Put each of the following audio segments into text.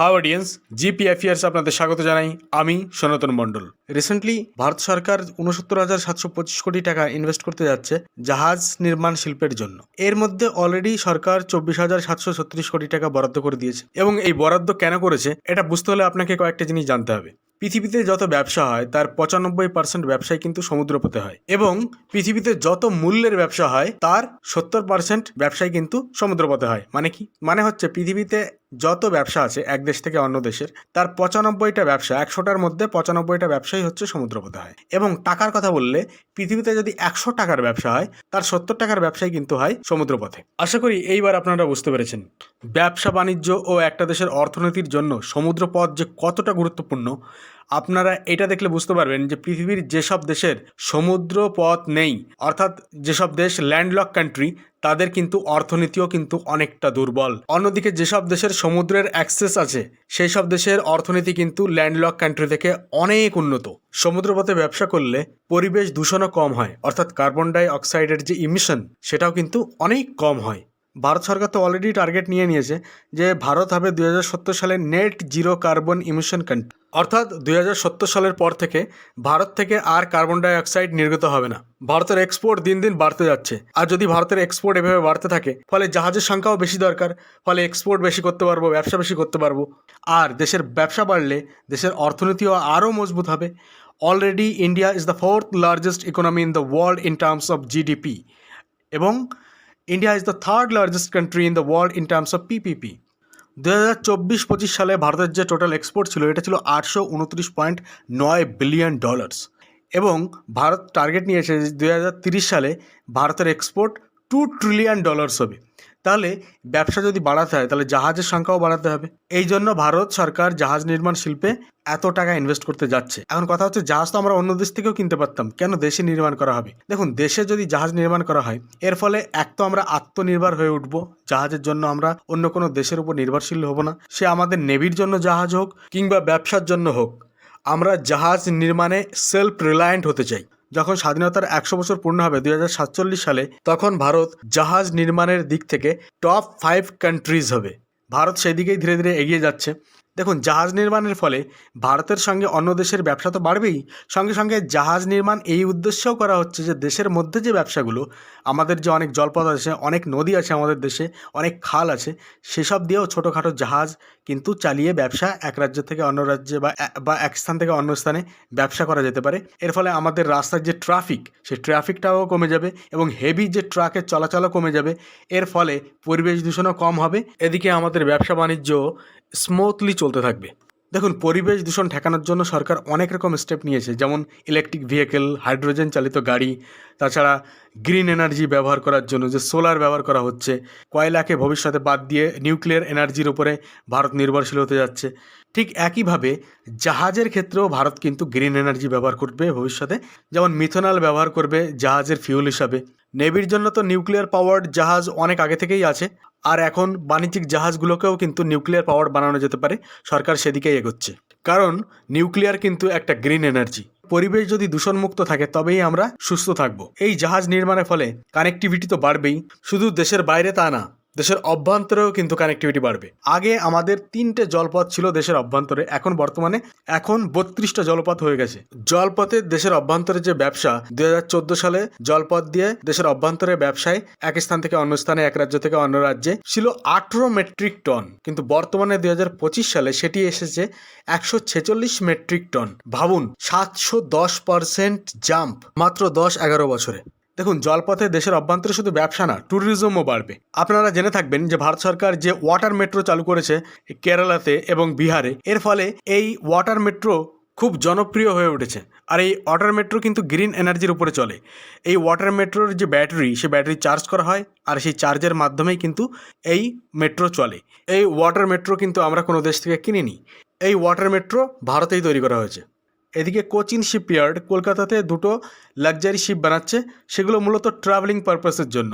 হাও audience GP আপনাদের স্বাগত জানাই। আমি সনাতন মণ্ডল। রিসেন্টলি ভারত সরকার উনসত্তর হাজার সাতশো পঁচিশ কোটি টাকা ইনভেস্ট করতে যাচ্ছে জাহাজ নির্মাণ শিল্পের জন্য। এর মধ্যে অলরেডি সরকার চব্বিশ হাজার সাতশো ছত্রিশ কোটি টাকা বরাদ্দ করে দিয়েছে। এবং এই বরাদ্দ কেন করেছে, এটা বুঝতে হলে আপনাকে কয়েকটা জিনিস জানতে হবে। পৃথিবীতে যত ব্যবসা হয়, তার পঁচানব্বই পার্সেন্ট ব্যবসায় কিন্তু সমুদ্রপথে হয়। এবং পৃথিবীতে যত মূল্যের ব্যবসা হয়, তার সত্তর পার্সেন্ট ব্যবসায় কিন্তু সমুদ্রপথে হয়। মানে কি? মানে হচ্ছে পৃথিবীতে যত ব্যবসা আছে এক দেশ থেকে অন্য দেশের, তার পঁচানব্বইটা ব্যবসা একশোটার মধ্যে পঁচানব্বইটা ব্যবসাই হচ্ছে সমুদ্রপথে হয় এবং টাকার কথা বললে, পৃথিবীতে যদি একশো টাকার ব্যবসা হয়, তার সত্তর টাকার ব্যবসাই কিন্তু হয় সমুদ্রপথে। আশা করি এইবার আপনারা বুঝতে পেরেছেন, ব্যবসা বাণিজ্য ও একটা দেশের অর্থনীতির জন্য সমুদ্রপথ যে কতটা গুরুত্বপূর্ণ আপনারা এটা দেখলে বুঝতে পারবেন যে পৃথিবীর যেসব দেশের সমুদ্র পথ নেই, অর্থাৎ যেসব দেশ ল্যান্ডলক কান্ট্রি তাদের কিন্তু অর্থনীতিও কিন্তু অনেকটা দুর্বল। অন্যদিকে যেসব দেশের সমুদ্রের অ্যাক্সেস আছে সেই সব দেশের অর্থনীতি কিন্তু ল্যান্ডলক কান্ট্রি থেকে অনেক উন্নত। সমুদ্রপথে ব্যবসা করলে পরিবেশ দূষণও কম হয়, অর্থাৎ কার্বন ডাই অক্সাইডের যে ইমিশন সেটাও কিন্তু অনেক কম হয়। ভারত সরকার তো অলরেডি টার্গেট নিয়ে নিয়েছে যে ভারত হবে দু হাজার সত্তর সালে net zero carbon emission country অর্থাৎ দুই হাজার সত্তর সালের পর থেকে ভারত থেকে আর কার্বন ডাইঅক্সাইড নির্গত হবে না। ভারতের এক্সপোর্ট দিন দিন বাড়তে যাচ্ছে। আর যদি ভারতের এক্সপোর্ট এভাবে বাড়তে থাকে, ফলে জাহাজের সংখ্যাও বেশি দরকার, ফলে এক্সপোর্ট বেশি করতে পারব, ব্যবসা বেশি করতে পারব। আর দেশের ব্যবসা বাড়লে দেশের অর্থনীতিও আরও মজবুত হবে। Already India is the fourth largest economy in the world in terms of GDP এবং India is the third largest country in the world in terms of PPP দু হাজার চব্বিশ পঁচিশ সালে ভারতের যে টোটাল এক্সপোর্ট ছিল, এটা ছিল আটশো উনত্রিশ পয়েন্ট নয় বিলিয়ন ডলার্স এবং ভারত টার্গেট নিয়েছে দু হাজার তিরিশ সালে ভারতের এক্সপোর্ট টু ট্রিলিয়ন ডলার্স হবে। তাহলে ব্যবসা যদি বাড়াতে হয়, তাহলে জাহাজের সংখ্যাও বাড়াতে হবে। এই জন্য ভারত সরকার জাহাজ নির্মাণ শিল্পে এত টাকা ইনভেস্ট করতে যাচ্ছে। এখন কথা হচ্ছে, জাহাজ তো আমরা অন্য দেশ থেকেও কিনতে পারতাম। কেন দেশে নির্মাণ করা হবে? দেখুন, দেশে যদি জাহাজ নির্মাণ করা হয়, এর ফলে এক তো আমরা আত্মনির্ভর হয়ে উঠবো। জাহাজের জন্য আমরা অন্য কোনো দেশের উপর নির্ভরশীল হব না। সে আমাদের নেভির জন্য জাহাজ হোক কিংবা ব্যবসার জন্য হোক, আমরা জাহাজ নির্মাণে সেলফ রিলায়েন্ট হতে চাই। যখন স্বাধীনতার একশো বছর পূর্ণ হবে দুই হাজার সাতচল্লিশ সালে, তখন ভারত জাহাজ নির্মাণের দিক থেকে টপ ফাইভ কান্ট্রিজ হবে। ভারত সেদিকেই ধীরে ধীরে এগিয়ে যাচ্ছে। দেখুন, জাহাজ নির্মাণের ফলে ভারতের সঙ্গে অন্য দেশের ব্যবসা তো বাড়বেই। সঙ্গে সঙ্গে জাহাজ নির্মাণ এই উদ্দেশ্যেও করা হচ্ছে যে, দেশের মধ্যে যে ব্যবসাগুলো, আমাদের যে অনেক জলপথ আছে, অনেক নদী আছে আমাদের দেশে, অনেক খাল আছে, সেসব দিয়েও ছোটোখাটো জাহাজ কিন্তু চালিয়ে ব্যবসা এক রাজ্য থেকে অন্য রাজ্যে বা এক স্থান থেকে অন্য স্থানে ব্যবসা করা যেতে পারে। এর ফলে আমাদের রাস্তার যে ট্রাফিক, সেই ট্রাফিকটাও কমে যাবে এবং হেভি যে ট্রাকের চলাচলও কমে যাবে। এর ফলে পরিবেশ দূষণও কম হবে। এদিকে আমাদের ব্যবসা বাণিজ্য স্মুথলি চলতে থাকবে। দেখুন, পরিবেশ দূষণ ঠেকানোর জন্য সরকার অনেক রকম স্টেপ নিয়েছে, যেমন ইলেকট্রিক ভেহিকেল হাইড্রোজেন চালিত গাড়ি, তাছাড়া গ্রিন এনার্জি ব্যবহার করার জন্য যে সোলার ব্যবহার করা হচ্ছে, কয়লাকে ভবিষ্যতে বাদ দিয়ে নিউক্লিয়ার এনার্জির উপরে ভারত নির্ভরশীল হতে যাচ্ছে। ঠিক একইভাবে জাহাজের ক্ষেত্রেও ভারত কিন্তু গ্রিন এনার্জি ব্যবহার করবে ভবিষ্যতে। যেমন মিথনল ব্যবহার করবে জাহাজের ফিউল হিসাবে। নেভির জন্য তো নিউক্লিয়ার পাওয়ার্ড জাহাজ অনেক আগে থেকেই আছে। আর এখন বাণিজ্যিক জাহাজগুলোকেও কিন্তু নিউক্লিয়ার পাওয়ার বানানো যেতে পারে, সরকার সেদিকেই এগোচ্ছে। কারণ নিউক্লিয়ার কিন্তু একটা গ্রিন এনার্জি। পরিবেশ যদি দূষণমুক্ত থাকে, তবেই আমরা সুস্থ থাকব। এই জাহাজ নির্মাণের ফলে কানেকটিভিটি তো বাড়বেই। শুধু দেশের বাইরে তা না দেশের অভ্যন্তরেও কিন্তু কানেক্টিভিটি বাড়বে। আগে আমাদের তিনটে জলপথ ছিল দেশের অভ্যন্তরে, এখন বর্তমানে এখন বত্রিশটা জলপথ হয়ে গেছে। জলপথে দেশের অভ্যন্তরে যে ব্যবসা দু হাজার চোদ্দ সালে জলপথ দিয়ে দেশের অভ্যন্তরে ব্যবসায় এক স্থান থেকে অন্য স্থানে, এক রাজ্য থেকে অন্য রাজ্যে ছিল আঠেরো মেট্রিক টন কিন্তু বর্তমানে দুই হাজার পঁচিশ সালে সেটি এসেছে একশো ছেচল্লিশ মেট্রিক টন ভাবুন, সাতশো দশ পার্সেন্ট জাম্প মাত্র দশ এগারো বছরে। দেখুন, জলপথে দেশের অভ্যন্তরে শুধু ব্যবসা না ট্যুরিজমও বাড়বে। আপনারা জেনে থাকবেন যে ভারত সরকার যে ওয়াটার মেট্রো চালু করেছে কেরালাতে এবং বিহারে, এর ফলে এই ওয়াটার মেট্রো খুব জনপ্রিয় হয়ে উঠেছে। আর এই ওয়াটার মেট্রো কিন্তু গ্রিন এনার্জির উপরে চলে। এই ওয়াটার মেট্রোর যে ব্যাটারি সে ব্যাটারি চার্জ করা হয়, আর সেই চার্জের মাধ্যমেই কিন্তু এই মেট্রো চলে। এই ওয়াটার মেট্রো কিন্তু আমরা কোনো দেশ থেকে কিনিনি। এই ওয়াটার মেট্রো ভারতেই তৈরি করা হয়েছে। এদিকে কোচিন শিপইয়ার্ড কলকাতাতে দুটো লাক্সারি শিপ বানাচ্ছে, সেগুলো মূলত ট্রাভেলিং পারপাসের জন্য।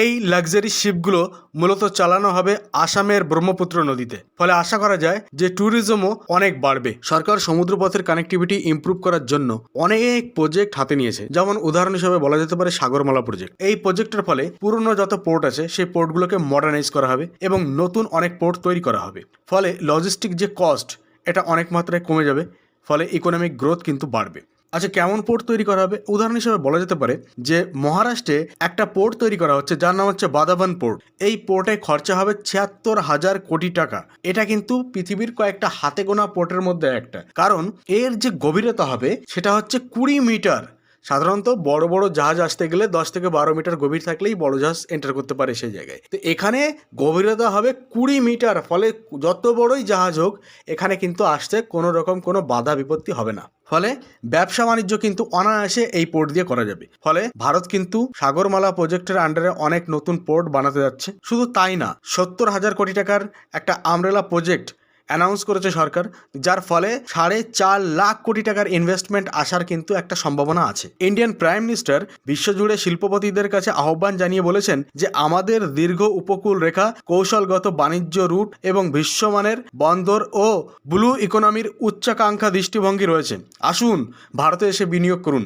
এই লাক্সারি শিপগুলো মূলত চালানো হবে আসামের ব্রহ্মপুত্র নদীতে। ফলে আশা করা যায় যে ট্যুরিজমও অনেক বাড়বে। সরকার সমুদ্রপথের কানেক্টিভিটি ইমপ্রুভ করার জন্য অনেক প্রজেক্ট হাতে নিয়েছে। যেমন উদাহরণ হিসেবে বলা যেতে পারে সাগরমালা প্রজেক্ট এই প্রজেক্টের ফলে পুরনো যত পোর্ট আছে, সেই পোর্টগুলোকে মডার্নাইজ করা হবে এবং নতুন অনেক পোর্ট তৈরি করা হবে। ফলে লজিস্টিক যে কস্ট এটা অনেক মাত্রায় কমে যাবে। ফলে ইকোনমিক গ্রোথ কিন্তু বাড়বে। আচ্ছা কেমন পোর্ট তৈরি করা হবে? উদাহরণ হিসেবে বলা যেতে পারে যে, মহারাষ্ট্রে একটা পোর্ট তৈরি করা হচ্ছে, যার নাম হচ্ছে বাদাবান পোর্ট এই পোর্টে খরচা হবে ছিয়াত্তর হাজার কোটি টাকা। এটা কিন্তু পৃথিবীর কয়েকটা হাতে গোনা পোর্টের মধ্যে একটা। কারণ, এর যে গভীরতা হবে, সেটা হচ্ছে কুড়ি মিটার। সাধারণত বড় বড় জাহাজ আসতে গেলে দশ থেকে বারো মিটার গভীর থাকলেই বড় জাহাজ এন্টার করতে পারে সেই জায়গায়। তো এখানে গভীরতা হবে কুড়ি মিটার, ফলে যত বড়ই জাহাজ হোক, এখানে কিন্তু আসতে কোনো রকম কোনো বাধা বিপত্তি হবে না। ফলে ব্যবসা বাণিজ্য কিন্তু অনায়াসে এই পোর্ট দিয়ে করা যাবে। ফলে ভারত কিন্তু সাগরমালা প্রজেক্টের আন্ডারে অনেক নতুন পোর্ট বানাতে যাচ্ছে। শুধু তাই না, সত্তর হাজার কোটি টাকার একটা আমরেলা প্রজেক্ট অ্যানাউন্স করেছে সরকার, যার ফলে সাড়ে চার লাখ কোটি টাকার ইনভেস্টমেন্ট আসার কিন্তু একটা সম্ভাবনা আছে। ইন্ডিয়ান প্রাইম মিনিস্টার বিশ্বজুড়ে শিল্পপতিদের কাছে আহ্বান জানিয়ে বলেছেন যে, আমাদের দীর্ঘ উপকূল রেখা, কৌশলগত বাণিজ্য রুট এবং বিশ্বমানের বন্দর ও ব্লু ইকোনমির উচ্চাকাঙ্ক্ষা দৃষ্টিভঙ্গি রয়েছে। আসুন, ভারতে এসে বিনিয়োগ করুন।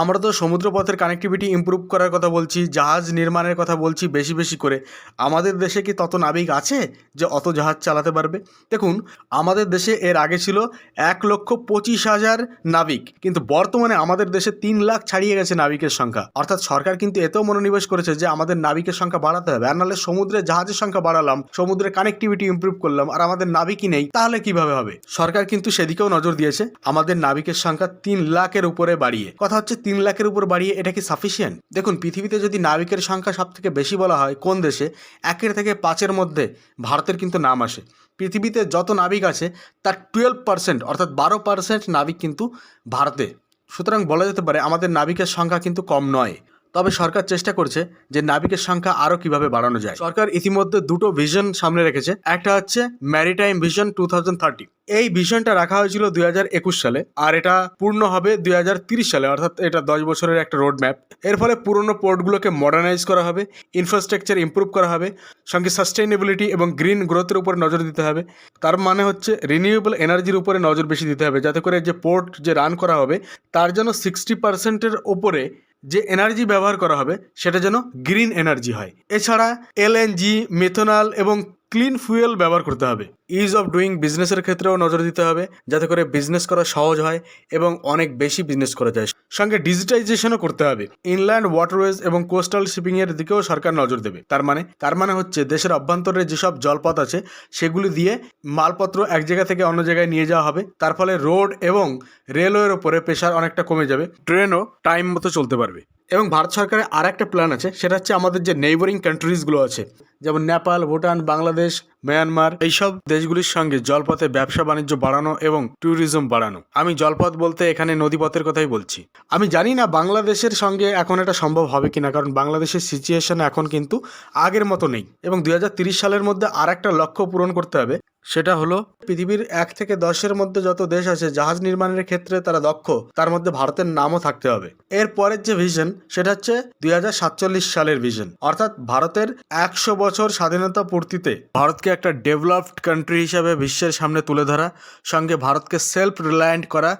আমরা তো সমুদ্রপথের কানেক্টিভিটি ইমপ্রুভ করার কথা বলছি, জাহাজ নির্মাণের কথা বলছি বেশি বেশি করে। আমাদের দেশে কি তত নাবিক আছে যে অত জাহাজ চালাতে পারবে? দেখুন, আমাদের দেশে এর আগে ছিল এক লক্ষ পঁচিশ হাজার নাবিক, কিন্তু বর্তমানে আমাদের দেশে তিন লাখ ছাড়িয়ে গেছে নাবিকের সংখ্যা। অর্থাৎ সরকার কিন্তু এতেও মনোনিবেশ করেছে যে আমাদের নাবিকের সংখ্যা বাড়াতে হবে, আর নাহলে সমুদ্রে জাহাজের সংখ্যা বাড়ালাম, সমুদ্রে কানেক্টিভিটি ইমপ্রুভ করলাম, আর আমাদের নাবিকই নেই, তাহলে কীভাবে হবে? সরকার কিন্তু সেদিকেও নজর দিয়েছে, আমাদের নাবিকের সংখ্যা তিন লাখের উপরে বাড়িয়ে। কথা হচ্ছে তিন লাখের উপর বাড়িয়ে এটা কি সাফিসিয়েন্ট দেখুন, পৃথিবীতে যদি নাবিকের সংখ্যা সব থেকে বেশি বলা হয়, কোন দেশে? একের থেকে পাঁচের মধ্যে ভারতের কিন্তু নাম আসে। পৃথিবীতে যত নাবিক আছে, তার টুয়েলভ পার্সেন্ট অর্থাৎ বারো পার্সেন্ট নাবিক কিন্তু ভারতে। সুতরাং বলা যেতে পারে, আমাদের নাবিকের সংখ্যা কিন্তু কম নয়। তবে সরকার চেষ্টা করছে যে নাবিকের সংখ্যা আরও কীভাবে বাড়ানো যায়। সরকার ইতিমধ্যে দুটো ভিশন সামনে রেখেছে। একটা হচ্ছে ম্যারিটাইম ভিশন টু এই ভিশনটা রাখা হয়েছিল দুই হাজার একুশ সালে, আর এটা পূর্ণ হবে দুই সালে, অর্থাৎ এটা দশ বছরের একটা রোড ম্যাপ এর ফলে পুরনো পোর্টগুলোকে মডার্নাইজ করা হবে ইনফ্রাস্ট্রাকচার ইমপ্রুভ করা হবে, সঙ্গে সাস্টেইনেবিলিটি এবং গ্রিন গ্রোথের উপরে নজর দিতে হবে। তার মানে হচ্ছে রিনিউয়েবল এনার্জির উপরে নজর বেশি দিতে হবে, যাতে করে যে পোর্ট যে রান করা হবে, তার জন্য সিক্সটি পার্সেন্টের ওপরে যে এনার্জি ব্যবহার করা হবে সেটা যেন গ্রিন এনার্জি হয়। এছাড়া এলএনজি মেথনল এবং ক্লিন ফুয়েল ব্যবহার করতে হবে। ইজ অফ ডুইং বিজনেসের ক্ষেত্রেও নজর দিতে হবে, যাতে করে বিজনেস করা সহজ হয় এবং অনেক বেশি বিজনেস করা যায়। সঙ্গে ডিজিটাইজেশনও করতে হবে। ইনল্যান্ড ওয়াটারওয়েজ এবং কোস্টাল শিপিংয়ের দিকেও সরকার নজর দেবে। তার মানে তার মানে হচ্ছে দেশের অভ্যন্তরে যেসব জলপথ আছে, সেগুলি দিয়ে মালপত্র এক জায়গা থেকে অন্য জায়গায় নিয়ে যাওয়া হবে। তার ফলে রোড এবং রেলওয়ের ওপরে প্রেশার অনেকটা কমে যাবে। ট্রেনও টাইম মতো চলতে পারবে। এবং ভারত সরকারের আর একটা প্ল্যান আছে, সেটা হচ্ছে আমাদের যে নেইবারিং কান্ট্রিজগুলো আছে, যেমন নেপাল, ভুটান, বাংলাদেশ মায়ানমার এইসব দেশগুলির সঙ্গে জলপথে ব্যবসা বাণিজ্য বাড়ানো এবং ট্যুরিজম বাড়ানো। আমি জলপথ বলতে এখানে নদীপথের কথাই বলছি। আমি জানি না বাংলাদেশের সঙ্গে এখন এটা সম্ভব হবে কিনা, কারণ বাংলাদেশের সিচুয়েশন এখন কিন্তু আগের মতো নেই। এবং দুই সালের মধ্যে আর একটা লক্ষ্য পূরণ করতে হবে সেটা হলো, পৃথিবীর এক থেকে দশের মধ্যে যত দেশ আছে, জাহাজ নির্মাণের ক্ষেত্রে তারা দক্ষ, তার মধ্যে ভারতের নামও থাকতে হবে। এর পরের যে ভিশন সেটা হচ্ছে দুই হাজার সাতচল্লিশ সালের ভিশন অর্থাৎ ভারতের একশো বছর স্বাধীনতা পূর্তিতে ভারতকে একটা ডেভেলপড কান্ট্রি হিসাবে বিশ্বের সামনে তুলে ধরা, সঙ্গে ভারতকে সেলফ রিলায়েন্ট করা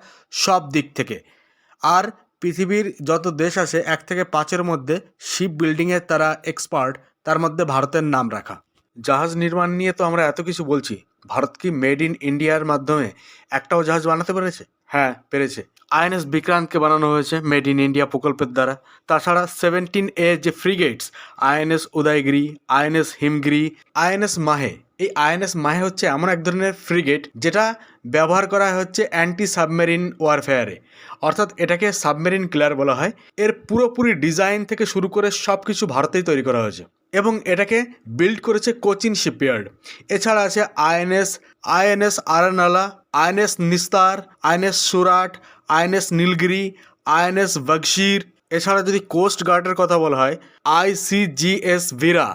সব দিক থেকে। আর পৃথিবীর যত দেশ আছে, এক থেকে পাঁচের মধ্যে শিপ বিল্ডিংয়ের তারা এক্সপার্ট তার মধ্যে ভারতের নাম রাখা। জাহাজ নির্মাণ নিয়ে তো আমরা এত কিছু বলছি ভারত কি মেড ইন ইন্ডিয়ার মাধ্যমে একটাও জাহাজ বানাতে পেরেছে? হ্যাঁ পেরেছে। আইএনএস বিক্রান্তকে বানানো হয়েছে মেড ইন ইন্ডিয়া প্রকল্পের দ্বারা। তাছাড়া সেভেন্টিন এ যে frigates INS Udaygiri INS Himgiri INS Mahe, এই আইএনএস মাহে হচ্ছে এমন এক ধরনের ফ্রিগেট যেটা ব্যবহার করা হচ্ছে অ্যান্টি সাবমেরিন ওয়ারফেয়ারে। অর্থাৎ এটাকে সাবমেরিন ক্লিয়ার বলা হয়। এর পুরোপুরি ডিজাইন থেকে শুরু করে সব কিছু ভারতেই তৈরি করা হয়েছে। এবং এটাকে বিল্ড করেছে কোচিন শিপইয়ার্ড। এছাড়া আছে INS INS Arnala, INS Nistar, INS Surat, INS Nilgiri, INS Vagsheer. এছাড়া যদি কোস্ট গার্ডের কথা বলা হয়, আইসিজিএস ভিরা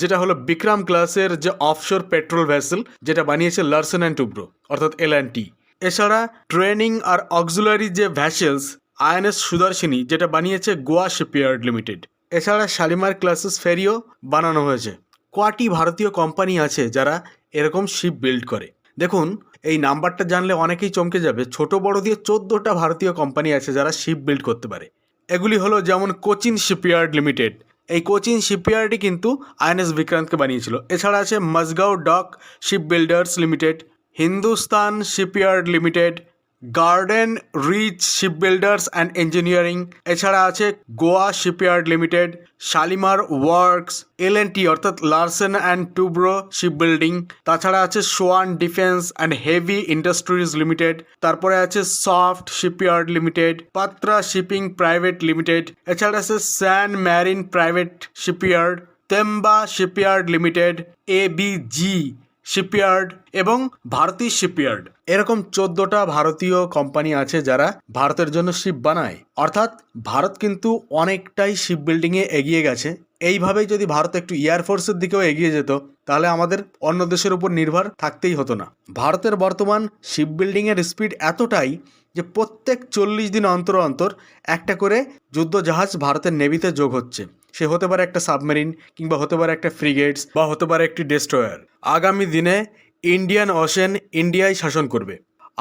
যেটা হলো বিক্রম ক্লাসের যে অফশোর পেট্রোল ভেসেল যেটা বানিয়েছে লার্সন অ্যান্ড টুব্রো, অর্থাৎ এল অ্যান্ড টি। এছাড়া ট্রেনিং আর অক্সুলারি যে ভ্যাসেলস আইএনএস সুদর্শিনী, যেটা বানিয়েছে গোয়া শিপইয়ার্ড লিমিটেড। এছাড়া শালিমার ক্লাসেস ফেরিও বানানো হয়েছে। কটি ভারতীয় কোম্পানি আছে যারা এরকম শিপ বিল্ড করে? দেখুন, এই নাম্বারটা জানলে অনেকেই চমকে যাবে। ছোট, বড় দিয়ে চোদ্দোটা ভারতীয় কোম্পানি আছে যারা শিপ বিল্ড করতে পারে। এগুলি হলো যেমন কোচিন শিপইয়ার্ড লিমিটেড। এই কোচিন শিপইয়ার্ডই কিন্তু আইএনএস বিক্রান্তকে বানিয়েছিল। এছাড়া আছে Mazagaon dock ship builders limited, Hindustan shipyard limited garden reach ship builders and engineering এছাড়া আছে Goa shipyard limited Shalimar works L N T অর্থাৎ Larsen and Toubro ship building তাছাড়া আছে Swan defence and heavy industries limited তারপরে আছে soft shipyard limited Patra shipping private limited এছাড়া আছে San Marine private shipyard Temba shipyard limited ABG shipyard এবং Bharati shipyard এরকম চোদ্দটা ভারতীয় কোম্পানি আছে যারা ভারতের জন্য শিপ বানায়। অর্থাৎ ভারত কিন্তু অনেকটাই শিপ বিল্ডিংয়ে এগিয়ে গেছে। এইভাবেই যদি ভারত একটু এয়ারফোর্সের দিকেও এগিয়ে যেত, তাহলে আমাদের অন্য দেশের উপর নির্ভর থাকতেই হতো না। ভারতের বর্তমান শিপ বিল্ডিংয়ের স্পিড এতটাই যে প্রত্যেক চল্লিশ দিন অন্তর অন্তর একটা করে যুদ্ধ জাহাজ ভারতের নেভিতে যোগ হচ্ছে। সে হতে পারে একটা সাবমেরিন কিংবা হতে পারে একটা ফ্রিগেটস বা হতে পারে একটি ডেস্ট্রয়ার। আগামী দিনে ইন্ডিয়ান ওশেন ইন্ডিয়ায় শাসন করবে।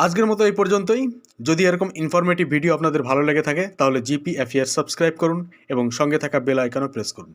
আজকের মতো এই পর্যন্তই। যদি এরকম ইনফরমেটিভ ভিডিও আপনাদের ভালো লেগে থাকে, তাহলে জিপি অ্যাফেয়ার সাবস্ক্রাইব করুন এবং সঙ্গে থাকা বেল আইকনও প্রেস করুন।